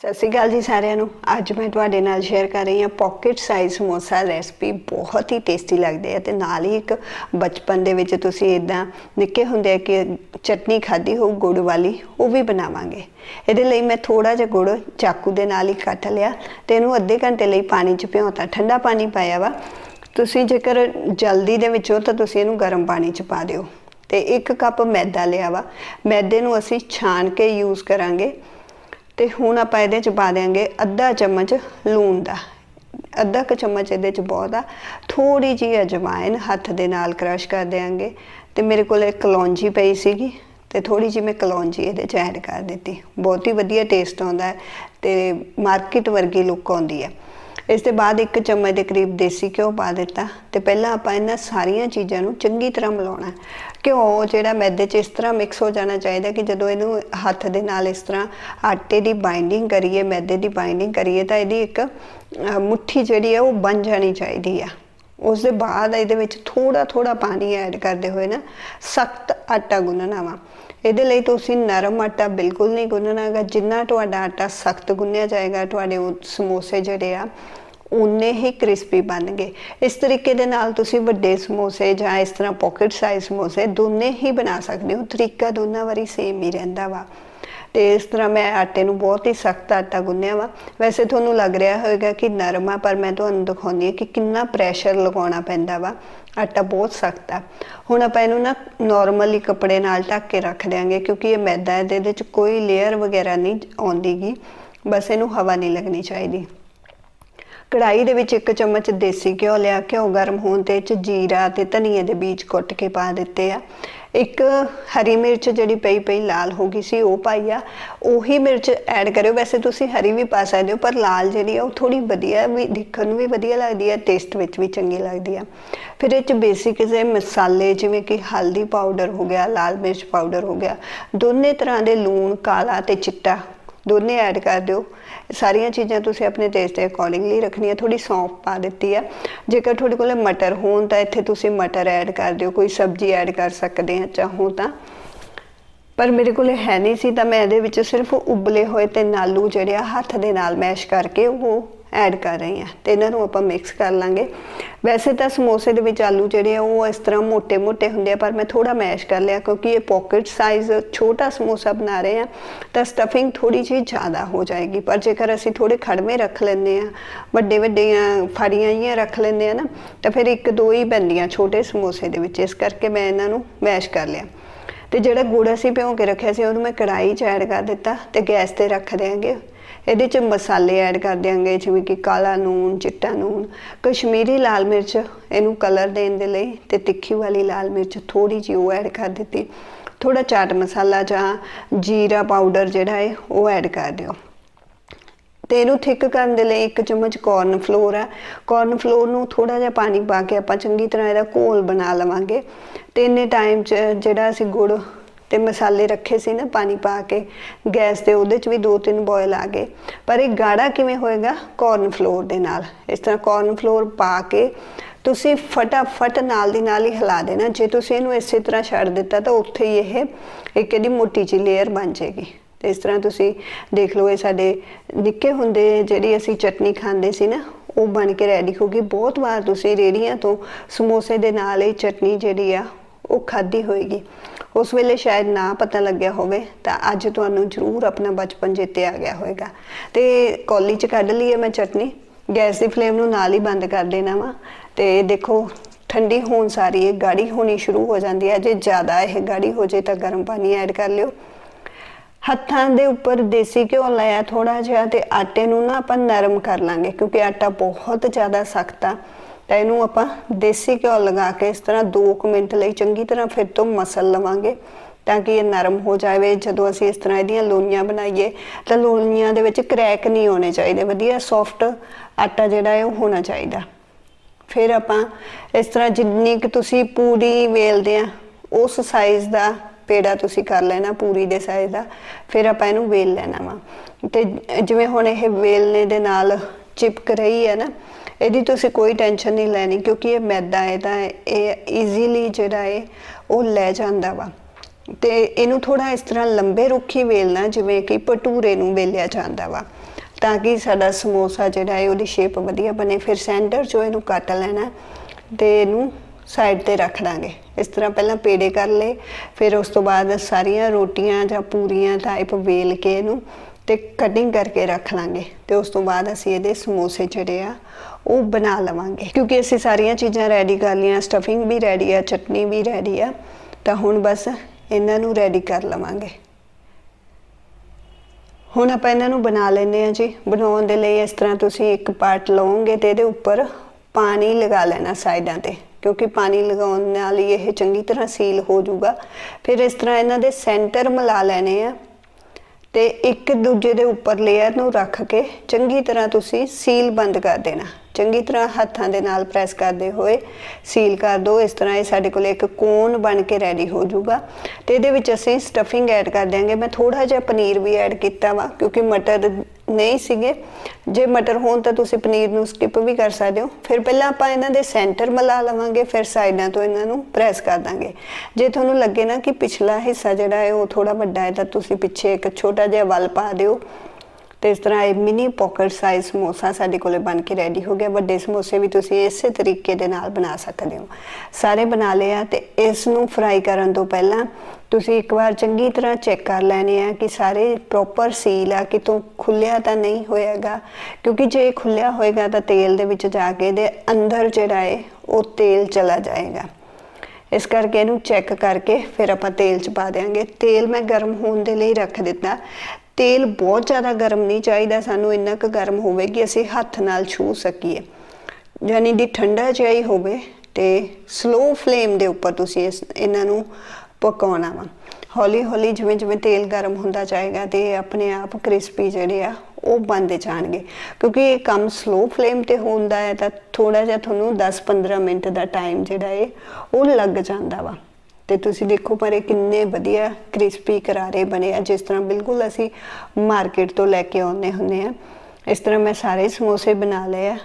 ਸਤਿ ਸ਼੍ਰੀ ਅਕਾਲ ਜੀ ਸਾਰਿਆਂ ਨੂੰ। ਅੱਜ ਮੈਂ ਤੁਹਾਡੇ ਨਾਲ ਸ਼ੇਅਰ ਕਰ ਰਹੀ ਹਾਂ ਪਾਕਟ ਸਾਈਜ਼ ਸਮੋਸਾ ਰੈਸਪੀ ਬਹੁਤ ਹੀ ਟੇਸਟੀ ਲੱਗਦੇ ਆ ਤੇ ਨਾਲ ਹੀ ਇੱਕ ਬਚਪਨ ਦੇ ਵਿੱਚ ਤੁਸੀਂ ਇਦਾਂ ਨਿੱਕੇ ਹੁੰਦੇ ਕਿ ਚਟਨੀ ਖਾਧੀ ਹੋਊ, ਗੁੜ ਵਾਲੀ, ਉਹ ਵੀ ਬਣਾਵਾਂਗੇ। ਇਹਦੇ ਲਈ ਮੈਂ ਥੋੜਾ ਜਿਹਾ ਗੁੜ ਚਾਕੂ ਦੇ ਨਾਲ ਹੀ ਕੱਟ ਲਿਆ ਤੇ ਇਹਨੂੰ ਅੱਧੇ ਘੰਟੇ ਲਈ ਪਾਣੀ 'ਚ ਭਿਉਂਤਾ ਠੰਡਾ ਪਾਣੀ ਪਾਇਆ ਵਾ। ਤੁਸੀਂ ਜੇਕਰ ਜਲਦੀ ਦੇ ਵਿੱਚ ਹੋ ਤਾਂ ਤੁਸੀਂ ਇਹਨੂੰ ਗਰਮ ਪਾਣੀ 'ਚ ਪਾ ਦਿਓ। ਤੇ ਇੱਕ ਕੱਪ ਮੈਦਾ ਲਿਆ ਵਾ। ਮੈਦੇ ਨੂੰ ਅਸੀਂ ਛਾਣ ਕੇ ਯੂਜ਼ ਕਰਾਂਗੇ। ਤੇ ਹੁਣ ਆਪਾਂ ਇਹਦੇ ਚ ਪਾ ਦੇਾਂਗੇ ਅੱਧਾ ਚਮਚ ਲੂਣ ਦਾ। ਅੱਧਾ ਕੁ ਚਮਚ ਇਹਦੇ ਚ ਬਹੁਤ ਆ। ਥੋੜੀ ਜਿਹੀ ਅਜਵਾਇਨ ਹੱਥ ਦੇ ਨਾਲ ਕ੍ਰਸ਼ ਕਰ ਦੇਾਂਗੇ ਤੇ ਮੇਰੇ ਕੋਲ ਇੱਕ ਕਲੌਂਜੀ ਪਈ ਸੀਗੀ ਤੇ ਥੋੜੀ ਜਿਹੀ ਮੈਂ ਕਲੌਂਜੀ ਇਹਦੇ ਚ ਐਡ ਕਰ ਦਿੱਤੀ। ਬਹੁਤ ਹੀ ਵਧੀਆ ਟੇਸਟ ਆਉਂਦਾ ਹੈ ਤੇ ਮਾਰਕੀਟ ਵਰਗੀ ਲੁੱਕ ਆਉਂਦੀ ਹੈ। ਇਸ ਦੇ ਬਾਅਦ ਇੱਕ ਚਮਚ ਦੇ ਕਰੀਬ ਦੇਸੀ ਘਿਓ ਪਾ ਦਿੱਤਾ ਤੇ ਪਹਿਲਾਂ ਆਪਾਂ ਇਹਨਾਂ ਸਾਰੀਆਂ ਚੀਜ਼ਾਂ ਨੂੰ ਚੰਗੀ ਤਰ੍ਹਾਂ ਮਿਲਾਉਣਾ ਘਿਓ ਜਿਹੜਾ ਮੈਦੇ 'ਚ ਇਸ ਤਰ੍ਹਾਂ ਮਿਕਸ ਹੋ ਜਾਣਾ ਚਾਹੀਦਾ ਕਿ ਜਦੋਂ ਇਹਨੂੰ ਹੱਥ ਦੇ ਨਾਲ ਇਸ ਤਰ੍ਹਾਂ ਆਟੇ ਦੀ ਬਾਈਂਡਿੰਗ ਕਰੀਏ, ਮੈਦੇ ਦੀ ਬਾਈਂਡਿੰਗ ਕਰੀਏ ਤਾਂ ਇਹਦੀ ਇੱਕ ਮੁੱਠੀ ਜਿਹੜੀ ਹੈ ਉਹ ਬਣ ਜਾਣੀ ਚਾਹੀਦੀ ਆ। ਉਸ ਦੇ ਬਾਅਦ ਇਹਦੇ ਵਿੱਚ ਥੋੜਾ ਥੋੜਾ ਪਾਣੀ ਐਡ ਕਰਦੇ ਹੋਏ ਨਾ, ਸਖਤ ਆਟਾ ਗੁੰਨਣਾ ਵਾ। ਇਹਦੇ ਲਈ ਤੁਸੀਂ ਨਰਮ ਆਟਾ ਬਿਲਕੁਲ ਨਹੀਂ ਗੁੰਨਣਾ ਹੈਗਾ। ਜਿੰਨਾ ਤੁਹਾਡਾ ਆਟਾ ਸਖਤ ਗੁੰਨਿਆ ਜਾਏਗਾ, ਤੁਹਾਡੇ ਸਮੋਸੇ ਜਿਹੜੇ ਆ ਉਨੇ ਹੀ ਕ੍ਰਿਸਪੀ ਬਣਨਗੇ। ਇਸ ਤਰੀਕੇ ਦੇ ਨਾਲ ਤੁਸੀਂ ਵੱਡੇ ਸਮੋਸੇ ਜਾਂ ਇਸ ਤਰ੍ਹਾਂ ਪਾਕਟ ਸਾਈਜ਼ ਸਮੋਸੇ ਦੋਨੇ ਹੀ ਬਣਾ ਸਕਦੇ ਹੋ। ਤਰੀਕਾ ਦੋਨਾਂ ਵਾਰੀ ਸੇਮ ਹੀ ਰਹਿੰਦਾ ਵਾ। ਤੇ ਇਸ ਤਰ੍ਹਾਂ ਮੈਂ ਆਟੇ ਨੂੰ ਬਹੁਤ ਹੀ ਸਖਤ ਆਟਾ ਗੁੰਨਿਆ ਵਾ। ਵੈਸੇ ਤੁਹਾਨੂੰ ਲੱਗ ਰਿਹਾ ਹੋਵੇਗਾ ਕਿ ਨਰਮ ਆ, ਪਰ ਮੈਂ ਤੁਹਾਨੂੰ ਦਿਖਾਉਂਦੀ ਹਾਂ ਕਿ ਕਿੰਨਾ ਪ੍ਰੈਸ਼ਰ ਲਗਾਉਣਾ ਪੈਂਦਾ ਵਾ। ਆਟਾ ਬਹੁਤ ਸਖਤ ਆ। ਹੁਣ ਆਪਾਂ ਇਹਨੂੰ ਨਾ ਨਾਰਮਲੀ ਕੱਪੜੇ ਨਾਲ ਢੱਕ ਕੇ ਰੱਖ ਦਿਆਂਗੇ, ਕਿਉਂਕਿ ਇਹ ਮੈਦਾ ਹੈ ਇਹਦੇ ਵਿੱਚ ਕੋਈ ਲੇਅਰ ਵਗੈਰਾ ਨਹੀਂ ਆਉਂਦੀਗੀ। ਬਸ ਇਹਨੂੰ ਹਵਾ ਨਹੀਂ ਲੱਗਣੀ ਚਾਹੀਦੀ। ਕੜਾਈ ਦੇ ਵਿੱਚ ਇੱਕ ਚਮਚ ਦੇਸੀ ਘਿਓ ਲਿਆ, ਘਿਓ ਗਰਮ ਹੋਣ ਤੇ ਚ ਜੀਰਾ ਤੇ ਧਨੀਏ ਦੇ ਬੀਜ ਕੁੱਟ ਕੇ ਪਾ ਦਿੱਤੇ ਆ। ਇੱਕ ਹਰੀ ਮਿਰਚ ਜਿਹੜੀ ਪਈ ਪਈ ਲਾਲ ਹੋ ਗਈ ਸੀ, ਉਹ ਪਾਈ ਆ। ਉਹੀ ਮਿਰਚ ਐਡ ਕਰਿਓ। ਵੈਸੇ ਤੁਸੀਂ ਹਰੀ ਵੀ ਪਾ ਸਕਦੇ ਹੋ, ਪਰ ਲਾਲ ਜਿਹੜੀ ਆ, ਉਹ ਥੋੜੀ ਵਧੀਆ ਵੀ ਦੇਖਣ ਨੂੰ ਵੀ ਵਧੀਆ ਲੱਗਦੀ ਆ, ਟੇਸਟ ਵਿੱਚ ਵੀ ਚੰਗੀ ਲੱਗਦੀ ਆ। ਫਿਰ ਇਹ ਚ ਬੇਸਿਕ ਜਿਹੇ ਮਸਾਲੇ, ਜਿਵੇਂ ਕਿ ਹਲਦੀ ਪਾਊਡਰ ਹੋ ਗਿਆ, ਲਾਲ ਮਿਰਚ ਪਾਊਡਰ ਹੋ ਗਿਆ, ਦੋਨੇ ਤਰ੍ਹਾਂ ਦੇ ਲੂਣ, ਕਾਲਾ ਤੇ ਚਿੱਟਾ ਦੋਨੇ ਐਡ ਕਰ ਦਿਓ। ਸਾਰੀਆਂ ਚੀਜ਼ਾਂ ਤੁਸੀਂ ਆਪਣੇ ਟੇਸਟ ਦੇ ਅਕੋਰਡਿੰਗਲੀ ਰੱਖਣੀਆਂ। ਥੋੜੀ ਸੌਂਫ ਪਾ ਦਿੱਤੀ ਆ। ਜੇਕਰ ਤੁਹਾਡੇ ਕੋਲ ਮਟਰ ਹੋਣ ਤਾਂ ਇੱਥੇ ਤੁਸੀਂ ਮਟਰ ਐਡ ਕਰ ਦਿਓ। ਕੋਈ ਸਬਜ਼ੀ ਐਡ ਕਰ ਸਕਦੇ ਆ ਚਾਹੋ ਤਾਂ। ਪਰ ਮੇਰੇ ਕੋਲ ਹੈ ਨਹੀਂ ਸੀ ਤਾਂ ਮੈਂ ਇਹਦੇ ਵਿੱਚ ਸਿਰਫ ਉਬਲੇ ਹੋਏ ਤੇ ਨਾਲੂ ਜਿਹੜੇ ਆ, ਹੱਥ ਦੇ ਨਾਲ ਮੈਸ਼ ਕਰਕੇ ਉਹ ਐਡ ਕਰ ਰਹੇ ਹਾਂ ਤੇ ਇਹਨਾਂ ਨੂੰ ਆਪਾਂ ਮਿਕਸ ਕਰ ਲਾਂਗੇ। ਵੈਸੇ ਤਾਂ ਸਮੋਸੇ ਦੇ ਵਿੱਚ ਆਲੂ ਜਿਹੜੇ ਆ, ਉਹ ਇਸ ਤਰ੍ਹਾਂ ਮੋਟੇ ਮੋਟੇ ਹੁੰਦੇ ਆ, ਪਰ ਮੈਂ ਥੋੜਾ ਮੈਸ਼ ਕਰ ਲਿਆ ਕਿਉਂਕਿ ਇਹ ਪਾਕਟ ਸਾਈਜ਼ ਛੋਟਾ ਸਮੋਸਾ ਬਣਾ ਰਹੇ ਆ ਤਾਂ ਸਟਫਿੰਗ ਥੋੜੀ ਜਿਹੀ ਜ਼ਿਆਦਾ ਹੋ ਜਾਏਗੀ। ਪਰ ਜੇਕਰ ਅਸੀਂ ਥੋੜੇ ਖੜਵੇਂ ਰੱਖ ਲੈਂਦੇ ਆ ਵੱਡੇ ਵੱਡੀਆਂ ਫਾੜੀਆਂ ਹੀ ਰੱਖ ਲੈਂਦੇ ਆ ਨਾ, ਤਾਂ ਫਿਰ ਇੱਕ ਦੋ ਹੀ ਬੰਦੀਆਂ ਛੋਟੇ ਸਮੋਸੇ ਦੇ ਵਿੱਚ। ਇਸ ਕਰਕੇ ਮੈਂ ਇਹਨਾਂ ਨੂੰ ਮੈਸ਼ ਕਰ ਲਿਆ। ਤੇ ਜਿਹੜਾ ਗੁੜ ਅਸੀਂ ਭਿਉਂ ਕੇ ਰੱਖਿਆ ਸੀ, ਉਹਨੂੰ ਮੈਂ ਕੜਾਈ 'ਚ ਐਡ ਕਰ ਦਿੱਤਾ ਤੇ ਗੈਸ ਤੇ ਰੱਖ ਦੇਾਂਗੇ ਇਹਦੇ 'ਚ ਮਸਾਲੇ ਐਡ ਕਰ ਦਿਆਂਗੇ, ਜਿਵੇਂ ਕਿ ਕਾਲਾ ਨੂਨ, ਚਿੱਟਾ ਨੂਨ, ਕਸ਼ਮੀਰੀ ਲਾਲ ਮਿਰਚ ਇਹਨੂੰ ਕਲਰ ਦੇਣ ਦੇ ਲਈ ਤੇ ਤਿੱਖੀ ਵਾਲੀ ਲਾਲ ਮਿਰਚ ਥੋੜੀ ਜਿਹੀ ਉਹ ਐਡ ਕਰ ਦਿੱਤੀ। ਥੋੜਾ ਚਾਟ ਮਸਾਲਾ ਜਾਂ ਜੀਰਾ ਪਾਊਡਰ ਜਿਹੜਾ ਹੈ ਉਹ ਐਡ ਕਰ ਦਿਓ। ਤੇ ਇਹਨੂੰ ਥਿਕ ਕਰਨ ਦੇ ਲਈ ਇੱਕ ਚਮਚ ਕਾਰਨ ਫਲੋਰ ਹੈ ਕਾਰਨ ਫਲੋਰ ਨੂੰ ਥੋੜਾ ਜਿਹਾ ਪਾਣੀ ਪਾ ਕੇ ਆਪਾਂ ਚੰਗੀ ਤਰ੍ਹਾਂ ਇਹਦਾ ਘੋਲ ਬਣਾ ਲਵਾਂਗੇ। ਤੇ ਇੰਨੇ ਟਾਈਮ 'ਚ ਜਿਹੜਾ ਅਸੀਂ ਗੁੜ ਤੇ ਮਸਾਲੇ ਰੱਖੇ ਸੀ ਨਾ ਪਾਣੀ ਪਾ ਕੇ, ਗੈਸ ਤੇ ਉਹਦੇ 'ਚ ਵੀ ਦੋ ਤਿੰਨ ਬੋਇਲ ਆ ਗਏ। ਪਰ ਇਹ ਗਾੜਾ ਕਿਵੇਂ ਹੋਏਗਾ? ਕਾਰਨ ਫਲੋਰ ਦੇ ਨਾਲ। ਇਸ ਤਰ੍ਹਾਂ ਕਾਰਨ ਫਲੋਰ ਪਾ ਕੇ ਤੁਸੀਂ ਫਟਾਫਟ ਨਾਲ ਦੀ ਨਾਲ ਹੀ ਹਿਲਾ ਦੇਣਾ। ਜੇ ਤੁਸੀਂ ਇਹਨੂੰ ਇਸੇ ਤਰ੍ਹਾਂ ਛੱਡ ਦਿੱਤਾ ਤਾਂ ਉੱਥੇ ਹੀ ਇਹ, ਇੱਕ ਇਹਦੀ ਮੋਟੀ ਜਿਹੀ ਲੇਅਰ ਬਣ ਜਾਏਗੀ। ਤੇ ਇਸ ਤਰ੍ਹਾਂ ਤੁਸੀਂ ਦੇਖ ਲਓ, ਇਹ ਸਾਡੇ ਨਿੱਕੇ ਹੁੰਦੇ ਜਿਹੜੀ ਅਸੀਂ ਚਟਨੀ ਖਾਂਦੇ ਸੀ ਨਾ, ਉਹ ਬਣ ਕੇ ਰੈਡੀ ਹੋ ਗਈ। ਬਹੁਤ ਵਾਰ ਤੁਸੀਂ ਰੇੜੀਆਂ ਤੋਂ ਸਮੋਸੇ ਦੇ ਨਾਲ ਇਹ ਚਟਨੀ ਜਿਹੜੀ ਆ, ਉਹ ਖਾਧੀ ਹੋਏਗੀ। ਉਸ ਵੇਲੇ ਸ਼ਾਇਦ ਨਾ ਪਤਾ ਲੱਗਿਆ ਹੋਵੇ, ਤਾਂ ਅੱਜ ਤੁਹਾਨੂੰ ਜ਼ਰੂਰ ਆਪਣਾ ਬਚਪਨ ਚੇਤੇ ਆ ਗਿਆ ਹੋਵੇਗਾ। ਤੇ ਕੌਲੀ ਚ ਕੱਢ ਲਈ ਹੈ ਮੈਂ ਚਟਨੀ, ਗੈਸ ਦੀ ਫਲੇਮ ਨੂੰ ਨਾਲ ਹੀ ਬੰਦ ਕਰ ਦੇਣਾ ਵਾ, ਤੇ ਦੇਖੋ, ਠੰਡੀ ਹੋਣ ਸਾਰੀ ਇਹ ਗਾੜੀ ਹੋਣੀ ਸ਼ੁਰੂ ਹੋ ਜਾਂਦੀ ਹੈ, ਜੇ ਜ਼ਿਆਦਾ ਇਹ ਗਾੜੀ ਹੋ ਜੇ ਤਾਂ ਗਰਮ ਪਾਣੀ ਐਡ ਕਰ ਲਿਓ। ਹੱਥਾਂ ਦੇ ਉੱਪਰ ਦੇਸੀ ਘਿਓ ਲਾਇਆ ਥੋੜਾ ਜਿਹਾ ਤੇ ਆਟੇ ਨੂੰ ਨਾ ਆਪਾਂ ਨਰਮ ਕਰ ਲਾਂਗੇ, ਕਿਉਂਕਿ ਆਟਾ ਬਹੁਤ ਜ਼ਿਆਦਾ ਸਖਤ ਆ। ਤਾਂ ਇਹਨੂੰ ਆਪਾਂ ਦੇਸੀ ਘਿਓ ਲਗਾ ਕੇ ਇਸ ਤਰ੍ਹਾਂ 2 ਮਿੰਟ ਲਈ ਚੰਗੀ ਤਰ੍ਹਾਂ ਫਿਰ ਤੋਂ ਮਸਲ ਲਵਾਂਗੇ ਤਾਂ ਕਿ ਇਹ ਨਰਮ ਹੋ ਜਾਵੇ। ਜਦੋਂ ਅਸੀਂ ਇਸ ਤਰ੍ਹਾਂ ਇਹਦੀਆਂ ਲੋਈਆਂ ਬਣਾਈਏ ਤਾਂ ਲੋਈਆਂ ਦੇ ਵਿੱਚ ਕ੍ਰੈਕ ਨਹੀਂ ਹੋਣੇ ਚਾਹੀਦੇ। ਵਧੀਆ ਸੌਫਟ ਆਟਾ ਜਿਹੜਾ ਹੈ ਉਹ ਹੋਣਾ ਚਾਹੀਦਾ। ਫਿਰ ਆਪਾਂ ਇਸ ਤਰ੍ਹਾਂ ਜਿੰਨੀ ਕਿ ਤੁਸੀਂ ਪੂਰੀ ਵੇਲਦੇ ਆ, ਉਸ ਸਾਈਜ਼ ਦਾ ਪੇੜਾ ਤੁਸੀਂ ਕਰ ਲੈਣਾ, ਪੂਰੀ ਦੇ ਸਾਈਜ਼ ਦਾ। ਫਿਰ ਆਪਾਂ ਇਹਨੂੰ ਵੇਲ ਲੈਣਾ ਵਾ। ਤੇ ਜਿਵੇਂ ਹੁਣ ਇਹ ਵੇਲਨੇ ਦੇ ਨਾਲ ਚਿਪਕ ਰਹੀ ਹੈ ਨਾ ਇਹਦੀ ਤੁਸੀਂ ਕੋਈ ਟੈਨਸ਼ਨ ਨਹੀਂ ਲੈਣੀ ਕਿਉਂਕਿ ਇਹ ਮੈਦਾ ਇਹਦਾ ਇਹ ਈਜ਼ੀਲੀ ਜਿਹੜਾ ਹੈ ਉਹ ਲੈ ਜਾਂਦਾ ਵਾ। ਤੇ ਇਹਨੂੰ ਥੋੜਾ ਇਸ ਤਰ੍ਹਾਂ ਲੰਬੇ ਰੁੱਖੀ ਵੇਲਣਾ, ਜਿਵੇਂ ਕਿ ਭਟੂਰੇ ਨੂੰ ਵੇਲਿਆ ਜਾਂਦਾ ਵਾ, ਤਾਂ ਕਿ ਸਾਡਾ ਸਮੋਸਾ ਜਿਹੜਾ ਹੈ ਉਹਦੀ ਸ਼ੇਪ ਵਧੀਆ ਬਣੇ। ਫਿਰ ਸੈਂਟਰ 'ਚੋਂ ਇਹਨੂੰ ਕੱਟ ਲੈਣਾ ਤੇ ਇਹਨੂੰ ਸਾਈਡ ਤੇ ਰੱਖ ਦਾਂਗੇ ਇਸ ਤਰ੍ਹਾਂ ਪਹਿਲਾਂ ਪੇੜੇ ਕਰ ਲਏ, ਫਿਰ ਉਸ ਤੋਂ ਬਾਅਦ ਸਾਰੀਆਂ ਰੋਟੀਆਂ ਜਾਂ ਪੂਰੀਆਂ ਟਾਈਪ ਵੇਲ ਕੇ ਇਹਨੂੰ ਤੇ ਕਟਿੰਗ ਕਰਕੇ ਰੱਖ ਲਾਂਗੇ ਤੇ ਉਸ ਤੋਂ ਬਾਅਦ ਅਸੀਂ ਇਹਦੇ ਸਮੋਸੇ ਜਿਹੜੇ ਆ, ਉਹ ਬਣਾ ਲਵਾਂਗੇ। ਕਿਉਂਕਿ ਅਸੀਂ ਸਾਰੀਆਂ ਚੀਜ਼ਾਂ ਰੈਡੀ ਕਰ ਲਈਆਂ ਸਟਫਿੰਗ ਵੀ ਰੈਡੀ ਆ, ਚਟਨੀ ਵੀ ਰੈਡੀ ਆ, ਤਾਂ ਹੁਣ ਬਸ ਇਹਨਾਂ ਨੂੰ ਰੈਡੀ ਕਰ ਲਵਾਂਗੇ। ਹੁਣ ਆਪਾਂ ਇਹਨਾਂ ਨੂੰ ਬਣਾ ਲੈਂਦੇ ਆ ਜੀ। ਬਣਾਉਣ ਦੇ ਲਈ ਇਸ ਤਰ੍ਹਾਂ ਤੁਸੀਂ ਇੱਕ ਪਾਰਟ ਲਓਗੇ ਤੇ ਇਹਦੇ ਉੱਪਰ ਪਾਣੀ ਲਗਾ ਲੈਣਾ ਸਾਈਡਾਂ ਤੇ, ਕਿਉਂਕਿ ਪਾਣੀ ਲਗਾਉਣ ਨਾਲ ਹੀ ਇਹ ਚੰਗੀ ਤਰ੍ਹਾਂ ਸੀਲ ਹੋ ਜਾਊਗਾ। ਫਿਰ ਇਸ ਤਰ੍ਹਾਂ ਇਹਨਾਂ ਦੇ ਸੈਂਟਰ ਮਿਲਾ ਲੈਣੇ ਆ। ਤੇ ਇੱਕ ਦੂਜੇ ਦੇ ਉੱਪਰ ਲੇਅਰ ਨੂੰ ਰੱਖ ਕੇ ਚੰਗੀ ਤਰ੍ਹਾਂ ਤੁਸੀਂ ਸੀਲ ਬੰਦ ਕਰ ਦੇਣਾ। ਚੰਗੀ ਤਰ੍ਹਾਂ ਹੱਥਾਂ ਦੇ ਨਾਲ ਪ੍ਰੈਸ ਕਰਦੇ ਹੋਏ ਸੀਲ ਕਰ ਦਿਓ। ਇਸ ਤਰ੍ਹਾਂ ਇਹ ਸਾਡੇ ਕੋਲ ਇੱਕ ਕੋਨ ਬਣ ਕੇ ਰੈਡੀ ਹੋ ਜਾਊਗਾ। ਤੇ ਇਹਦੇ ਵਿੱਚ ਅਸੀਂ ਸਟਫਿੰਗ ਐਡ ਕਰ ਦਿਆਂਗੇ। ਮੈਂ ਥੋੜਾ ਜਿਹਾ ਪਨੀਰ ਵੀ ਐਡ ਕੀਤਾ ਵਾ, ਕਿਉਂਕਿ ਮਟਰ ਨਹੀਂ ਸੀਗੇ। ਜੇ ਮਟਰ ਹੋਣ ਤਾਂ ਤੁਸੀਂ ਪਨੀਰ ਨੂੰ ਸਕਿਪ ਵੀ ਕਰ ਸਕਦੇ ਹੋ। ਫਿਰ ਪਹਿਲਾਂ ਆਪਾਂ ਇਹਨਾਂ ਦੇ ਸੈਂਟਰ ਮਲਾ ਲਵਾਂਗੇ, ਫਿਰ ਸਾਈਡਾਂ ਤੋਂ ਇਹਨਾਂ ਨੂੰ ਪ੍ਰੈਸ ਕਰ ਦਾਂਗੇ। ਜੇ ਤੁਹਾਨੂੰ ਲੱਗੇ ਨਾ ਕਿ ਪਿਛਲਾ ਹਿੱਸਾ ਜਿਹੜਾ ਹੈ ਉਹ ਥੋੜਾ ਵੱਡਾ ਹੈ, ਤਾਂ ਤੁਸੀਂ ਪਿੱਛੇ ਇੱਕ ਛੋਟਾ ਜਿਹਾ ਵੱਲ ਪਾ ਦਿਓ। ਤੇ ਇਸ ਤਰ੍ਹਾਂ ਇਹ ਮਿਨੀ ਪਾਕਟ ਸਾਈਜ਼ ਸਮੋਸਾ ਸਾਡੇ ਕੋਲੇ ਬਣ ਕੇ ਰੈਡੀ ਹੋ ਗਿਆ। ਵੱਡੇ ਸਮੋਸੇ ਵੀ ਤੁਸੀਂ ਇਸੇ ਤਰੀਕੇ ਦੇ ਨਾਲ ਬਣਾ ਸਕਦੇ ਹੋ। ਸਾਰੇ ਬਣਾ ਲਏ ਆ ਤੇ ਇਸ ਨੂੰ ਫਰਾਈ ਕਰਨ ਤੋਂ ਪਹਿਲਾਂ ਤੁਸੀਂ ਇੱਕ ਵਾਰ ਚੰਗੀ ਤਰ੍ਹਾਂ ਚੈੱਕ ਕਰ ਲੈਣੇ ਆ ਕਿ ਸਾਰੇ ਪ੍ਰੋਪਰ ਸੀਲ ਆ ਕਿਤੋਂ ਖੁੱਲਿਆ ਤਾਂ ਨਹੀਂ ਹੋਏਗਾ ਕਿਉਂਕਿ ਜੇ ਖੁੱਲਿਆ ਹੋਏਗਾ ਤਾਂ ਤੇਲ ਦੇ ਵਿੱਚ ਜਾ ਕੇ ਦੇ ਅੰਦਰ ਜਿਹੜਾ ਹੈ ਉਹ ਤੇਲ ਚਲਾ ਜਾਏਗਾ। ਇਸ ਕਰਕੇ ਇਹਨੂੰ ਚੈੱਕ ਕਰਕੇ ਫਿਰ ਆਪਾਂ ਤੇਲ ਚ ਪਾ ਦੇਾਂਗੇ ਤੇਲ ਮੈਂ ਗਰਮ ਹੋਣ ਦੇ ਲਈ ਰੱਖ ਦਿੱਤਾ। ਤੇਲ ਬਹੁਤ ਜ਼ਿਆਦਾ ਗਰਮ ਨਹੀਂ ਚਾਹੀਦਾ, ਸਾਨੂੰ ਇੰਨਾ ਕੁ ਗਰਮ ਹੋਵੇ ਕਿ ਅਸੀਂ ਹੱਥ ਨਾਲ ਛੂ ਸਕੀਏ। ਯਾਨੀ ਦੀ ਠੰਡਾ ਜਿਹਾ ਹੀ ਹੋਵੇ ਤੇ ਸਲੋ ਫਲੇਮ ਦੇ ਉੱਪਰ ਤੁਸੀਂ ਇਸ, ਇਹਨਾਂ ਨੂੰ ਪਕਾਉਣਾ ਵਾ। ਹੌਲੀ ਹੌਲੀ ਜਿਵੇਂ ਜਿਵੇਂ ਤੇਲ ਗਰਮ ਹੁੰਦਾ ਜਾਏਗਾ ਤੇ ਇਹ ਆਪਣੇ ਆਪ ਕ੍ਰਿਸਪੀ ਜਿਹੜੇ ਆ, ਉਹ ਬਣਦੇ ਜਾਣਗੇ। ਕਿਉਂਕਿ ਇਹ ਕੰਮ ਸਲੋ ਫਲੇਮ ਤੇ ਹੁੰਦਾ ਹੈ ਤਾਂ ਥੋੜਾ ਜਿਹਾ ਤੁਹਾਨੂੰ 10-15 ਮਿੰਟ ਦਾ ਟਾਈਮ ਜਿਹੜਾ ਹੈ ਉਹ ਲੱਗ ਜਾਂਦਾ ਵਾ। ਤੇ ਤੁਸੀਂ ਦੇਖੋ ਪਰ ਇਹ ਕਿੰਨੇ ਵਧੀਆ ਕ੍ਰਿਸਪੀ ਕਰਾਰੇ ਬਣੇ ਆ। ਜਿਸ ਤਰ੍ਹਾਂ ਬਿਲਕੁਲ ਅਸੀਂ ਮਾਰਕੀਟ ਤੋਂ ਲੈ ਕੇ ਆਉਂਦੇ ਹੁੰਦੇ ਆ। ਇਸ ਤਰ੍ਹਾਂ ਮੈਂ ਸਾਰੇ ਸਮੋਸੇ ਬਣਾ ਲਏ ਆ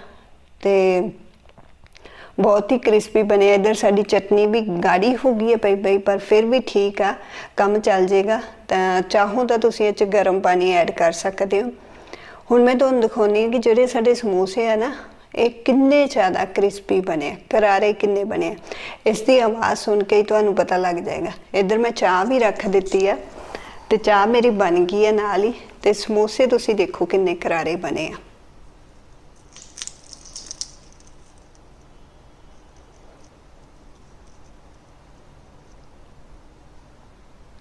ਤੇ ਬਹੁਤ ਹੀ ਕ੍ਰਿਸਪੀ ਬਣੇ ਆ। ਇੱਧਰ ਸਾਡੀ ਚਟਨੀ ਵੀ ਗਾੜੀ ਹੋ ਗਈ ਹੈ ਪਈ ਪਈ, ਪਰ ਫਿਰ ਵੀ ਠੀਕ ਆ। ਕੰਮ ਚੱਲ ਜਾਏਗਾ ਤਾਂ ਚਾਹੋ ਤਾਂ ਤੁਸੀਂ ਇਹ ਚ ਗਰਮ ਪਾਣੀ ਐਡ ਕਰ ਸਕਦੇ ਹੋ। ਹੁਣ ਮੈਂ ਤੁਹਾਨੂੰ ਦਿਖਾਉਣੀ ਹੈ ਕਿ ਜਿਹੜੇ ਸਾਡੇ ਸਮੋਸੇ ਆ ਨਾ, ਇਹ ਕਿੰਨੇ ਜ਼ਿਆਦਾ ਕ੍ਰਿਸਪੀ ਬਣੇ ਕਰਾਰੇ ਕਿੰਨੇ ਬਣੇ ਆ। ਇਸ ਦੀ ਆਵਾਜ਼ ਸੁਣ ਕੇ ਹੀ ਤੁਹਾਨੂੰ ਪਤਾ ਲੱਗ ਜਾਏਗਾ। ਇੱਧਰ ਮੈਂ ਚਾਹ ਵੀ ਰੱਖ ਦਿੱਤੀ ਆ ਤੇ ਚਾਹ ਮੇਰੀ ਬਣ ਗਈ ਹੈ ਨਾਲ ਹੀ। ਤੇ ਸਮੋਸੇ ਤੁਸੀਂ ਦੇਖੋ ਕਿੰਨੇ ਕਰਾਰੇ ਬਣੇ ਆ।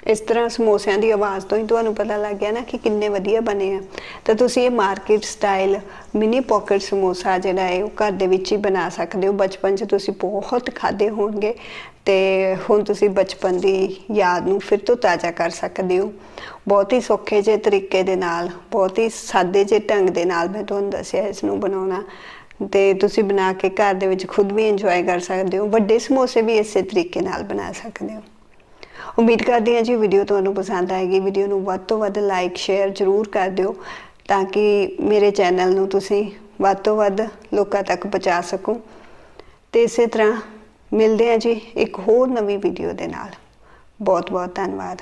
ਇਸ ਤਰ੍ਹਾਂ ਸਮੋਸਿਆਂ ਦੀ ਆਵਾਜ਼ ਤੋਂ ਹੀ ਤੁਹਾਨੂੰ ਪਤਾ ਲੱਗ ਗਿਆ ਨਾ ਕਿ ਕਿੰਨੇ ਵਧੀਆ ਬਣੇ ਆ। ਤਾਂ ਤੁਸੀਂ ਇਹ market style mini pocket samosa ਜਿਹੜਾ ਹੈ, ਉਹ ਘਰ ਦੇ ਵਿੱਚ ਹੀ ਬਣਾ ਸਕਦੇ ਹੋ। ਬਚਪਨ 'ਚ ਤੁਸੀਂ ਬਹੁਤ ਖਾਦੇ ਹੋਣਗੇ ਤੇ ਹੁਣ ਤੁਸੀਂ ਬਚਪਨ ਦੀ ਯਾਦ ਨੂੰ ਫਿਰ ਤੋਂ ਤਾਜ਼ਾ ਕਰ ਸਕਦੇ ਹੋ। ਬਹੁਤ ਹੀ ਸੌਖੇ ਜਿਹੇ ਤਰੀਕੇ ਦੇ ਨਾਲ, ਬਹੁਤ ਹੀ ਸਾਦੇ ਜਿਹੇ ਢੰਗ ਦੇ ਨਾਲ ਮੈਂ ਤੁਹਾਨੂੰ ਦੱਸਿਆ ਇਸ ਨੂੰ ਬਣਾਉਣਾ। ਤੇ ਤੁਸੀਂ ਬਣਾ ਕੇ ਘਰ ਦੇ ਵਿੱਚ ਖੁਦ ਵੀ ਇੰਜੋਏ ਕਰ ਸਕਦੇ ਹੋ। ਵੱਡੇ ਸਮੋਸੇ ਵੀ ਇਸੇ ਤਰੀਕੇ ਨਾਲ ਬਣਾ ਸਕਦੇ ਹੋ। ਉਮੀਦ ਕਰਦੇ ਹਾਂ ਜੀ ਵੀਡੀਓ ਤੁਹਾਨੂੰ ਪਸੰਦ ਆਏਗੀ। ਵੀਡੀਓ ਨੂੰ ਵੱਧ ਤੋਂ ਵੱਧ ਲਾਈਕ ਸ਼ੇਅਰ ਜ਼ਰੂਰ ਕਰ ਦਿਓ ਤਾਂ ਕਿ ਮੇਰੇ ਚੈਨਲ ਨੂੰ ਤੁਸੀਂ ਵੱਧ ਤੋਂ ਵੱਧ ਲੋਕਾਂ ਤੱਕ ਪਹੁੰਚਾ ਸਕੋ। ਤੇ ਇਸੇ ਤਰ੍ਹਾਂ ਮਿਲਦੇ ਹਾਂ ਜੀ ਇੱਕ ਹੋਰ ਨਵੀਂ ਵੀਡੀਓ ਦੇ ਨਾਲ। ਬਹੁਤ ਬਹੁਤ ਧੰਨਵਾਦ।